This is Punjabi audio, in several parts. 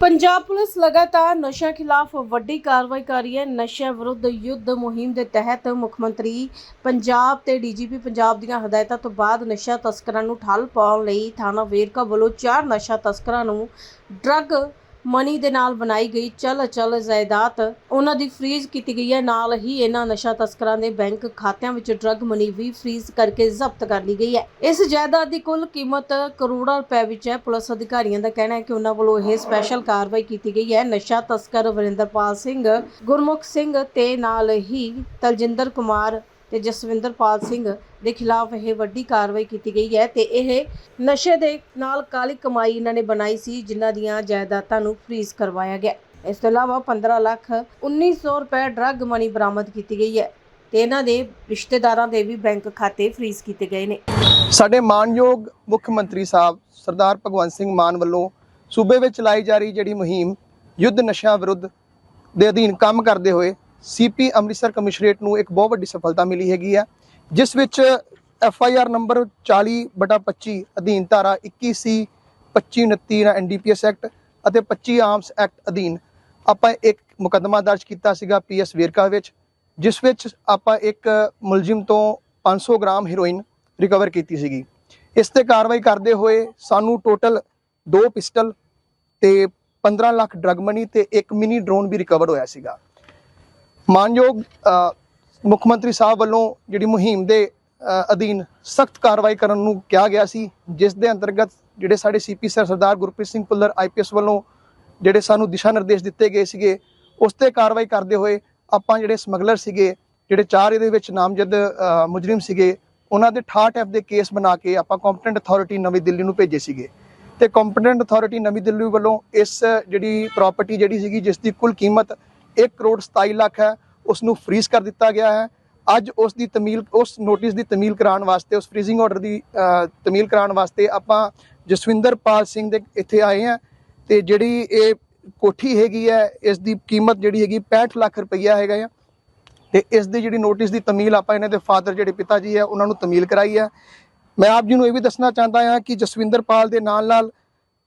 ਪੰਜਾਬ ਪੁਲਿਸ ਲਗਾਤਾਰ ਨਸ਼ਿਆਂ ਖਿਲਾਫ ਵੱਡੀ ਕਾਰਵਾਈ ਕਰ ਰਹੀ ਹੈ। ਨਸ਼ਿਆਂ ਵਿਰੁੱਧ ਯੁੱਧ ਮੁਹਿੰਮ ਦੇ ਤਹਿਤ ਮੁੱਖ ਮੰਤਰੀ ਪੰਜਾਬ ਤੇ ਡੀਜੀਪੀ ਪੰਜਾਬ ਦੀਆਂ ਹਦਾਇਤਾਂ ਤੋਂ ਬਾਅਦ ਨਸ਼ਾ ਤਸਕਰਾਂ ਨੂੰ ਠੱਲ ਪਾਉਣ ਲਈ ਥਾਣਾ ਵੇਰਕਾ ਵੱਲੋਂ ਚਾਰ ਨਸ਼ਾ ਤਸਕਰਾਂ ਨੂੰ ਡਰੱਗ ਮਨੀ ਦੇ ਨਾਲ ਬਣਾਈ ਗਈ ਚਲ ਚਲ ਜਾਇਦਾਦ। ਉਹਨਾਂ ਦੀ ਫ੍ਰੀਜ਼ ਕੀਤੀ ਗਈ ਹੈ। ਨਾਲ ਹੀ ਇਹਨਾਂ ਨਸ਼ਾ ਤਸਕਰਾਂ ਦੇ ਬੈਂਕ ਖਾਤਿਆਂ ਵਿੱਚ ਡਰੱਗ ਮਨੀ ਵੀ ਫ੍ਰੀਜ਼ ਕਰਕੇ ਜ਼ਬਤ ਕਰ ਲਈ ਗਈ ਹੈ। ਇਸ ਜਾਇਦਾਦ ਦੀ ਕੁੱਲ ਕੀਮਤ ਕਰੋੜਾਂ ਰੁਪਏ ਵਿੱਚ ਹੈ। ਪੁਲਿਸ ਅਧਿਕਾਰੀਆਂ ਦਾ ਕਹਿਣਾ ਹੈ ਕਿ ਉਹਨਾਂ ਵੱਲੋਂ ਇਹ ਸਪੈਸ਼ਲ ਕਾਰਵਾਈ ਕੀਤੀ ਗਈ ਹੈ। ਨਸ਼ਾ ਤਸਕਰ ਵਰਿੰਦਰਪਾਲ ਸਿੰਘ, ਗੁਰਮੁਖ ਸਿੰਘ ਤੇ ਨਾਲ ਹੀ ਤਲਜਿੰਦਰ ਕੁਮਾਰ ਤੇ ਜਸਵਿੰਦਰਪਾਲ ਸਿੰਘ ਦੇ ਖਿਲਾਫ ਇਹ ਵੱਡੀ ਕਾਰਵਾਈ ਕੀਤੀ ਗਈ ਹੈ ਤੇ ਇਹ ਨਸ਼ੇ ਦੇ ਨਾਲ ਕਾਲੀ ਕਮਾਈ ਇਹਨਾਂ ਨੇ ਬਣਾਈ ਸੀ, ਜਿਨ੍ਹਾਂ ਦੀਆਂ ਜਾਇਦਾਦਾਂ ਨੂੰ ਫ੍ਰੀਜ਼ ਕਰਵਾਇਆ ਗਿਆ। ਇਸ ਤੋਂ ਇਲਾਵਾ 15 ਲੱਖ 1900 ਰੁਪਏ ਡਰੱਗ ਮਨੀ ਬਰਾਮਦ ਕੀਤੀ ਗਈ ਹੈ ਤੇ ਇਹਨਾਂ ਦੇ ਰਿਸ਼ਤੇਦਾਰਾਂ ਦੇ ਵੀ ਬੈਂਕ ਖਾਤੇ ਫ੍ਰੀਜ਼ ਕੀਤੇ ਗਏ ਨੇ। ਸਾਡੇ ਮਾਨਯੋਗ ਮੁੱਖ ਮੰਤਰੀ ਸਾਹਿਬ ਸਰਦਾਰ ਭਗਵੰਤ ਸਿੰਘ ਮਾਨ ਵੱਲੋਂ ਸੂਬੇ ਵਿੱਚ ਚਲਾਈ ਜਾ ਰਹੀ ਜਿਹੜੀ ਮੁਹਿੰਮ ਯੁੱਧ ਨਸ਼ਿਆਂ ਵਿਰੁੱਧ ਦੇ ਅਧੀਨ ਕੰਮ ਕਰਦੇ ਹੋਏ ਸੀਪੀ ਅੰਮ੍ਰਿਤਸਰ ਕਮਿਸ਼ਨਰੇਟ ਨੂੰ ਇੱਕ ਬਹੁਤ ਵੱਡੀ ਸਫਲਤਾ ਮਿਲੀ ਹੈਗੀ ਆ, ਜਿਸ ਵਿੱਚ ਐਫ ਆਈ ਆਰ ਨੰਬਰ 40 ਬਟਾ 25 ਅਧੀਨ ਧਾਰਾ 21 ਸੀ 25 29 ਐਨਡੀਪੀਐਸ ਐਕਟ ਅਤੇ 25 ਆਰਮਸ ਐਕਟ ਅਧੀਨ ਆਪਾਂ ਇੱਕ ਮੁਕੱਦਮਾ ਦਰਜ ਕੀਤਾ ਸੀਗਾ ਪੀਐਸ ਵੇਰਕਾ ਵਿੱਚ, ਜਿਸ ਵਿੱਚ ਆਪਾਂ ਇੱਕ ਮੁਲਜ਼ਮ ਤੋਂ 500 ਗ੍ਰਾਮ ਹੀਰੋਇਨ ਰਿਕਵਰ ਕੀਤੀ ਸੀਗੀ। ਇਸ ਤੇ ਕਾਰਵਾਈ ਕਰਦੇ ਹੋਏ ਸਾਨੂੰ ਟੋਟਲ ਦੋ ਪਿਸਟਲ ਤੇ 15 ਲੱਖ ਡਰਗ ਮਨੀ ਤੇ ਇੱਕ ਮਿਨੀ ਡਰੋਨ ਵੀ ਰਿਕਵਰ ਹੋਇਆ ਸੀਗਾ। ਮਾਨਯੋਗ ਮੁੱਖ ਮੰਤਰੀ ਸਾਹਿਬ ਵੱਲੋਂ ਜਿਹੜੀ ਮੁਹਿੰਮ ਦੇ ਅਧੀਨ ਸਖਤ ਕਾਰਵਾਈ ਕਰਨ ਨੂੰ ਕਿਹਾ ਗਿਆ ਸੀ ਜਿਸ ਦੇ ਅੰਤਰਗਤ ਜਿਹੜੇ ਸਾਡੇ CP sir Sardar Gurpreet Singh Bhullar IPS ਵੱਲੋਂ ਜਿਹੜੇ ਸਾਨੂੰ ਦਿਸ਼ਾ ਨਿਰਦੇਸ਼ ਦਿੱਤੇ ਗਏ ਸੀਗੇ ਉਸ ਤੇ ਕਾਰਵਾਈ ਕਰਦੇ ਹੋਏ ਆਪਾਂ ਜਿਹੜੇ ਸਮਗਲਰ ਸੀਗੇ ਜਿਹੜੇ ਚਾਰ ਇਹਦੇ ਵਿੱਚ ਨਾਮਜ਼ਦ ਅ, ਮੁਜਰਮ ਸੀਗੇ ਉਹਨਾਂ ਦੇ 68 ਐਫ ਦੇ ਕੇਸ ਬਣਾ ਕੇ ਆਪਾਂ ਕੰਪੀਟੈਂਟ ਅਥਾਰਟੀ ਨਵੀਂ ਦਿੱਲੀ ਨੂੰ ਭੇਜੇ ਸੀਗੇ। ਤੇ ਕੰਪੀਟੈਂਟ ਅਥਾਰਟੀ ਨਵੀਂ ਦਿੱਲੀ ਵੱਲੋਂ ਇਸ ਜਿਹੜੀ ਪ੍ਰਾਪਰਟੀ ਜਿਹੜੀ ਸੀਗੀ ਜਿਸ ਦੀ ਕੁੱਲ ਕੀਮਤ 1 ਕਰੋੜ 27 ਲੱਖ ਹੈ ਉਸ ਨੂੰ ਫ੍ਰੀਜ਼ ਕਰ ਦਿੱਤਾ ਗਿਆ ਹੈ। ਅੱਜ ਉਸ ਦੀ ਤਮੀਲ, ਉਸ ਨੋਟਿਸ ਦੀ ਤਮੀਲ ਕਰਾਉਣ ਵਾਸਤੇ, ਉਸ ਫ੍ਰੀਜ਼ਿੰਗ ਆਰਡਰ ਦੀ ਤਮੀਲ ਕਰਾਉਣ ਵਾਸਤੇ ਆਪਾਂ ਜਸਵਿੰਦਰਪਾਲ ਸਿੰਘ ਦੇ ਇੱਥੇ ਆਏ ਹਾਂ ਤੇ ਜਿਹੜੀ ਇਹ ਕੋਠੀ ਹੈਗੀ ਹੈ ਇਸ ਦੀ ਕੀਮਤ ਜਿਹੜੀ ਹੈਗੀ 65 ਲੱਖ ਰੁਪਈਆ ਹੈਗਾ ਆ। ਤੇ ਇਸ ਦੀ ਜਿਹੜੀ ਨੋਟਿਸ ਦੀ ਤਮੀਲ ਆਪਾਂ ਇਹਨਾਂ ਦੇ ਫਾਦਰ ਜਿਹੜੇ ਪਿਤਾ ਜੀ ਹੈ, ਉਹਨਾਂ ਨੂੰ ਤਮੀਲ ਕਰਾਈ ਹੈ। ਮੈਂ ਆਪ ਜੀ ਨੂੰ ਇਹ ਵੀ ਦੱਸਣਾ ਚਾਹੁੰਦਾ ਹਾਂ ਕਿ ਜਸਵਿੰਦਰਪਾਲ ਦੇ ਨਾਲ ਨਾਲ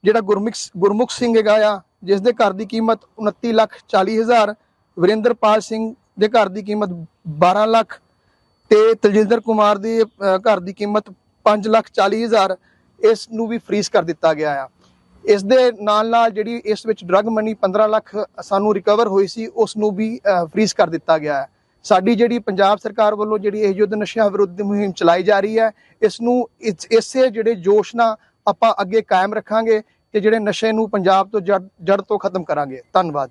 ਜਿਹੜਾ ਗੁਰਮੁਖ ਗੁਰਮੁਖ ਸਿੰਘ ਹੈਗਾ ਆ ਜਿਸ ਦੇ ਘਰ ਦੀ ਕੀਮਤ 29 ਲੱਖ 40 ਹਜ਼ਾਰ, ਵਰਿੰਦਰਪਾਲ ਸਿੰਘ ਦੇ ਘਰ ਦੀ ਕੀਮਤ 12 ਲੱਖ ਤੇ ਤਲਜਿੰਦਰ ਕੁਮਾਰ ਦੀ ਘਰ ਦੀ ਕੀਮਤ 5 ਲੱਖ 40 ਹਜ਼ਾਰ, ਇਸ ਨੂੰ ਵੀ ਫ੍ਰੀਜ਼ ਕਰ ਦਿੱਤਾ ਗਿਆ ਆ। ਇਸ ਦੇ ਨਾਲ ਨਾਲ ਜਿਹੜੀ ਇਸ ਵਿੱਚ ਡਰਗ ਮਨੀ 15 ਲੱਖ ਸਾਨੂੰ ਰਿਕਵਰ ਹੋਈ ਸੀ, ਉਸ ਨੂੰ ਵੀ ਫ੍ਰੀਜ਼ ਕਰ ਦਿੱਤਾ ਗਿਆ ਹੈ ਸਾਡੀ ਜਿਹੜੀ ਪੰਜਾਬ ਸਰਕਾਰ ਵੱਲੋਂ ਜਿਹੜੀ ਇਹ ਯੁੱਧ ਨਸ਼ਿਆਂ ਵਿਰੁੱਧ ਮੁਹਿੰਮ ਚਲਾਈ ਜਾ ਰਹੀ ਹੈ, ਇਸ ਨੂੰ ਇਸੇ ਜਿਹੜੇ ਜੋਸ਼ ਨਾਲ ਆਪਾਂ ਅੱਗੇ ਕਾਇਮ ਰੱਖਾਂਗੇ ਤੇ ਜਿਹੜੇ ਨਸ਼ੇ ਨੂੰ ਪੰਜਾਬ ਤੋਂ ਜੜ ਜੜ ਤੋਂ ਖਤਮ ਕਰਾਂਗੇ। ਧੰਨਵਾਦ।